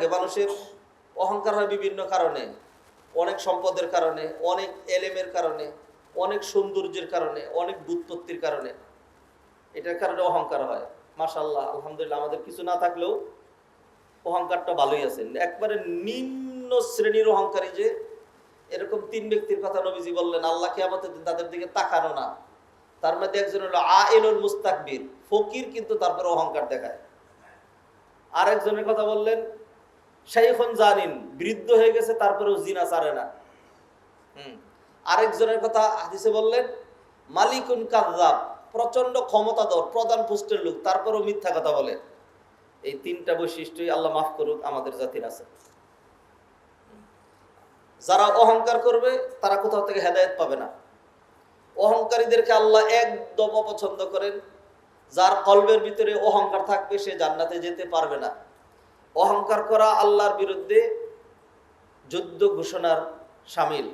থাকে মানুষের অহংকার হয় বিভিন্ন কারণে, অনেক সম্পদের কারণে, অনেক এলেমের কারণে, অনেক সৌন্দর্যের কারণে, অনেক বুৎপত্তির কারণে। এটার কারণে অহংকার হয়। মাশাল্লাহ আলহামদুলিল্লাহ, আমাদের কিছু না থাকলেও অহংকারটা ভালোই আছে। একবারে নিম্ন শ্রেণির অহংকারী যে, এরকম তিন ব্যক্তির কথা নবীজি বললেন আল্লাহকে আমাদের তাদের দিকে তাকানো না। তার মধ্যে একজন হলো আইনুল মুস্তাকবির, ফকির কিন্তু তারপরে অহংকার দেখায়। আরেকজনের কথা বললেন শাইখন জানিন, বৃদ্ধ হয়ে গেছে, তারপরেও জিনা ছাড়ে না। হুম, আরেকজনের কথা হাদিসে বললেন, মালিকুন কাজাব প্রচণ্ড ক্ষমতাধর, প্রধান পুষ্টের লোক, তারপরেও মিথ্যা কথা বলে। এই তিনটা বৈশিষ্ট্যই আল্লাহ মাফ করুক, আমাদের জাতির আছে। যারা অহংকার করবে, তারা কোথাও থেকে হেদায়েত পাবে না। অহংকারীদেরকে আল্লাহ একদম অপছন্দ করেন, যার কলবের ভিতরে অহংকার থাকবে, সে জান্নাতে যেতে পারবে না। অহংকার করা আল্লাহর বিরুদ্ধে যুদ্ধ ঘোষণার সামিল।